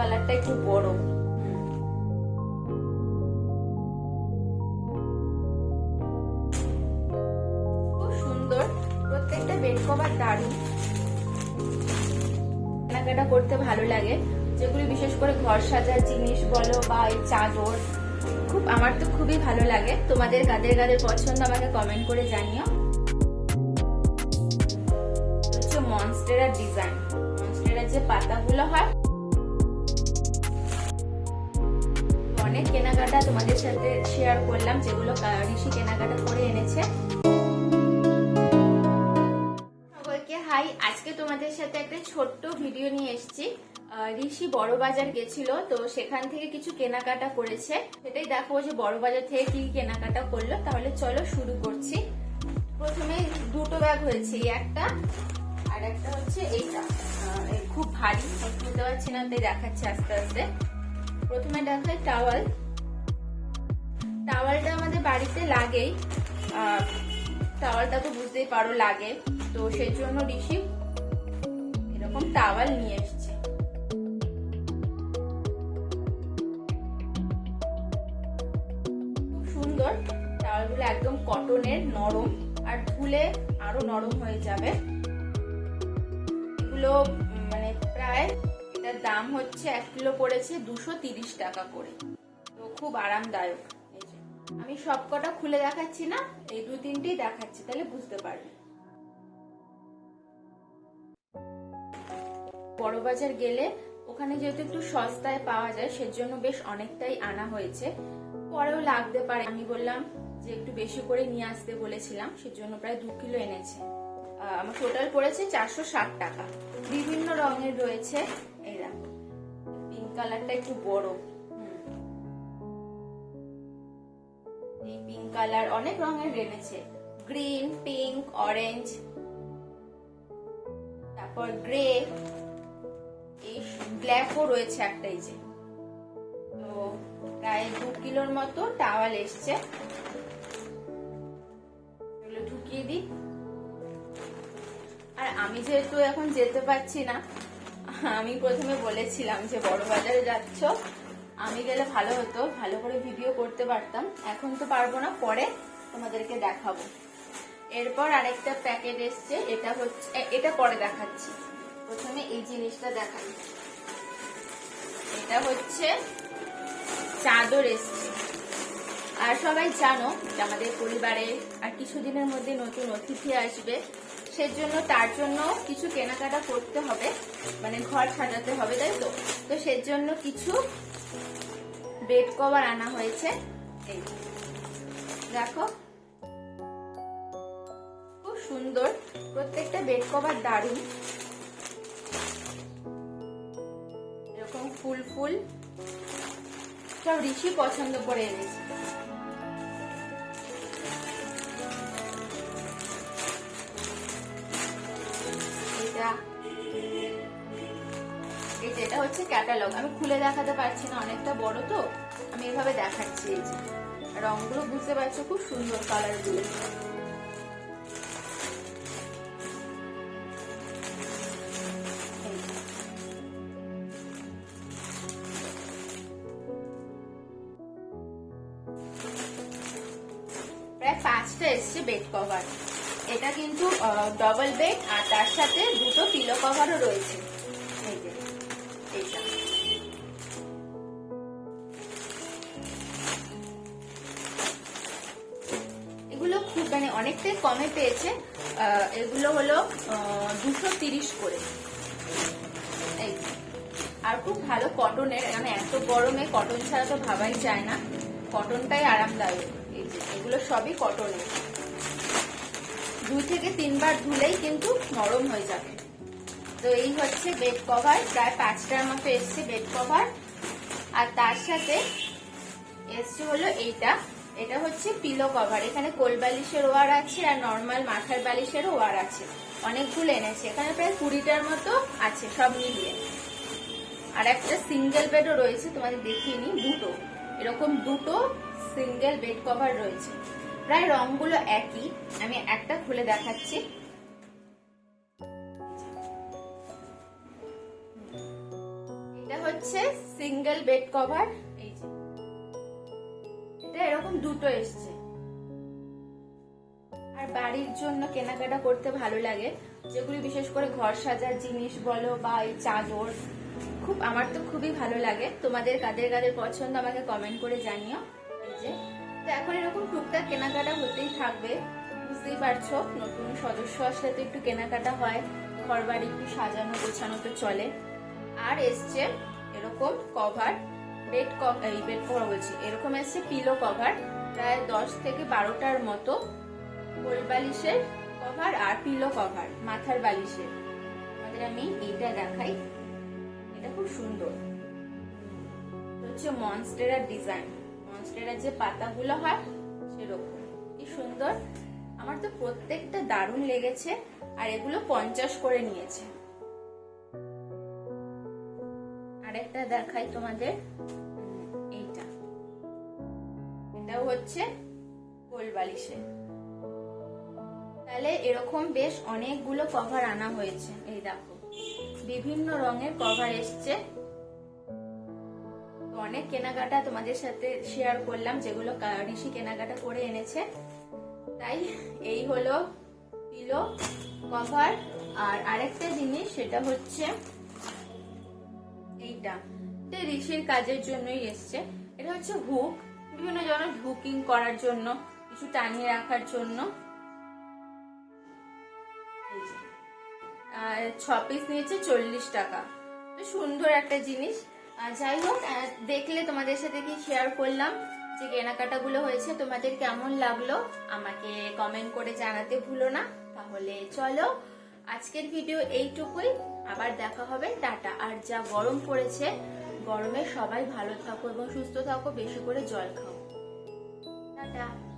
কালারটা একটু বড়। খুব সুন্দর। প্রত্যেকটা বেড দারুণ। কেনাকাটা করতে ভালো লাগে। যেগুলি বিশেষ করে ঘর সাজার জিনিস বলো বা এই চাদর, খুব আমার তো খুবই ভালো লাগে। তোমাদের কাদের কাদের পছন্দ আমাকে কমেন্ট করে জানিও। হচ্ছে মনস্টেরার ডিজাইন। মনস্টেরার যে পাতাগুলো হয় কেনাকাটা তোমাদের সাথে শেয়ার করলাম, যেগুলো ঋষি কেনাকাটা করে এনেছে। সবাইকে হাই আজকে তোমাদের সাথে একটা ছোট্ট ভিডিও নিয়ে এসেছি। ঋষি বড় বাজার গেছিল, তো সেখান থেকে কিছু কেনাকাটা করেছে। সেটাই দেখো যে বড় বাজার থেকে কি কেনাকাটা করল। তাহলে চলো শুরু করছি। প্রথমে দুটো ব্যাগ হয়েছে, একটা আর একটা হচ্ছে এইটা। খুব ভারী বুঝতে পারছি না, তাই দেখাচ্ছি আস্তে আস্তে। প্রথমে দেখাই টাওয়াল টাওয়ালটা আমাদের বাড়িতে লাগেই। টাওয়ালটা তো বুঝতেই পারো লাগে। তো সেই জন্য ঋষি এরকম টাওয়াল নিয়ে এসছে। সুন্দর। টাওয়ালগুলো একদম কটনের, নরম। আর ধুলে আরও নরম হয়ে যাবে। এগুলো মানে প্রায় এটার দাম হচ্ছে এক কিলো পড়েছে দুশো টাকা করে। তো খুব আরামদায়ক। আমি সবকটা খুলে দেখাচ্ছি না, এই দু তিনটেই দেখাচ্ছি, তাহলে বুঝতে পারবে। বড় বাজার গেলে ওখানে যেহেতু একটু সস্তায় পাওয়া যায়, সেজন্য বেশ অনেকটাই আনা হয়েছে। পরেও লাগতে পারে, আমি বললাম যে একটু বেশি করে নিয়ে আসতে বলেছিলাম, সেজন্য প্রায় দু কিলো এনেছে। আমার টোটাল পড়েছে চারশো ষাট টাকা। বিভিন্ন রঙের রয়েছে দেখো। পিঙ্ক কালারটা একটু বড়। পিঙ্ক কালার অনেক রঙের এনেছে গ্রিন পিঙ্ক অরেঞ্জ তারপর গ্রে এই ব্ল্যাকও রয়েছে একটা, এই যে। তো প্রায় দু কিলোর মতো টাওয়াল এসছে। এগুলো ঢুকিয়ে দিই। আর আমি যেহেতু এখন যেতে পারছি না, আমি প্রথমে বলেছিলাম যে বড় বাজারে যাচ্ছ আমি গেলে ভালো হতো, ভালো করে ভিডিও করতে পারতাম। এখন তো পারব না, পরে তোমাদেরকে দেখাবো। এরপর আরেকটা প্যাকেট এসছে, এটা হচ্ছে এটা পরে দেখাচ্ছি। প্রথমে এই জিনিসটা দেখাই। এটা হচ্ছে চাদর এসছে। আর সবাই জানো যে আমাদের পরিবারে আর কিছুদিনের মধ্যে নতুন অতিথি আসবে। সেজন্য তার জন্য কিছু কেনাকাটা করতে হবে মানে ঘর সাজাতে হবে, তাই তো? তো সেজন্য কিছু বেড কভার আনা হয়েছে। এই দেখো। খুব সুন্দর। প্রত্যেকটা বেড কভার দারুণ। এরকম ফুল ফুল। সব ঋষি পছন্দ করে এনেছে। এটা এটা হচ্ছে ক্যাটালগ আমি খুলে দেখাতে পারছি না, অনেকটা বড় তো। আমি এভাবে দেখাচ্ছি এই যে। রংগুলো বুঝতে পারছ, খুব সুন্দর কালারগুলো। প্রায় পাঁচটা বেড কভার এটা কিন্তু ডবল বেড আর তার সাথে দুটো পিলো কভারও রয়েছে। খুব মানে অনেকটাই কমে পেয়েছে। এগুলো হলো দুশো তিরিশ করে। এই। আর খুব ভালো কটনের মানে এত গরমে কটন ছাড়া তো ভাবাই যায় না। কটনটাই আরামদায়ক। এগুলো সবই কটনের দুই থেকে তিনবার ধুলেই কিন্তু নরম হয়ে যাবে। তো এই হচ্ছে বেড কভার প্রায় পাঁচটার মতো এসছে বেড কভার আর তার সাথে এসছে হলো এইটা। এটা হচ্ছে পিলো কভার এখানে কোল বালিশের ওয়ার আছে আর নর্মাল মাথার বালিশের ওয়ার আছে। অনেকগুলো এনেছে, এখানে প্রায় কুড়িটার মতো আছে, সব মিলিয়ে। আর একটা সিঙ্গেল বেডও রয়েছে, তোমাদের দেখিয়ে দুটো। এরকম দুটো সিঙ্গেল বেড কভার রয়েছে। প্রায় রংগুলো একই, আমি একটা খুলে দেখাচ্ছি। এটা হচ্ছে সিঙ্গেল বেড কভার এরকম দুটো এসছে। আর বাড়ির জন্য কেনাকাটা করতে ভালো লাগে, যেগুলি বিশেষ করে ঘর সাজার জিনিস বলো বা এই চাদর, খুব আমার তো খুবই ভালো লাগে। তোমাদের কাদের কাদের পছন্দ আমাকে কমেন্ট করে জানিও। যে, তো এখন এরকম টুকটাক কেনাকাটা হতেই থাকবে, বুঝতেই পারছ, নতুন সদস্য আসলে তো একটু কেনাকাটা হয় ঘর বাড়ি একটু সাজানো গোছানো তো চলে। আর এসছে এরকম কভার বেড এই বেড কভার বলছি। এরকম এসছে পিলো কভার প্রায় দশ থেকে বারোটার মতো। কোল বালিশের কভার আর পিলো কভার মাথার বালিশের। আমাদের আমি এইটা দেখাই। এটা খুব সুন্দর। হচ্ছে মনস্টেরার ডিজাইন মনস্টেরার যে পাতাগুলো হয়, সেরকম। কি সুন্দর। আমার তো প্রত্যেকটা দারুণ লেগেছে, আর এগুলো পঞ্চাশ করে নিয়েছে। আরেকটা দেখাই তোমাদের। এইটা। এটাও হচ্ছে গোল বালিশে। তাহলে এরকম বেশ অনেকগুলো কভার আনা হয়েছে। এই দেখো, বিভিন্ন রঙের কভার এসছে। অনেক কেনাকাটা তোমাদের সাথে শেয়ার করলাম, যেগুলো কা- ঋষি কেনাকাটা করে এনেছে। তাই এই হলো পিলো কভার আর আরেকটা জিনিস, সেটা হচ্ছে এইটা। এটা ঋষির কাজের জন্যই এসছে। এটা হচ্ছে হুক। বিভিন্ন জন হুকিং করার জন্য, কিছু টানিয়ে রাখার জন্য। ছ পিস নিয়েছে চল্লিশ টাকা। সুন্দর একটা জিনিস। যাই হোক দেখলে তোমাদের সাথে কি শেয়ার করলাম, যে কেনাকাটাগুলো হয়েছে, তোমাদের কেমন লাগল, আমাকে কমেন্ট করে জানাতে ভুলো না। তাহলে চলো আজকের ভিডিও এইটুকুই। আবার দেখা হবে। টাটা। আর যা গরম পড়েছে, গরমে সবাই ভালো থাকো এবং সুস্থ থাকো। বেশি করে জল খাও। টাটা।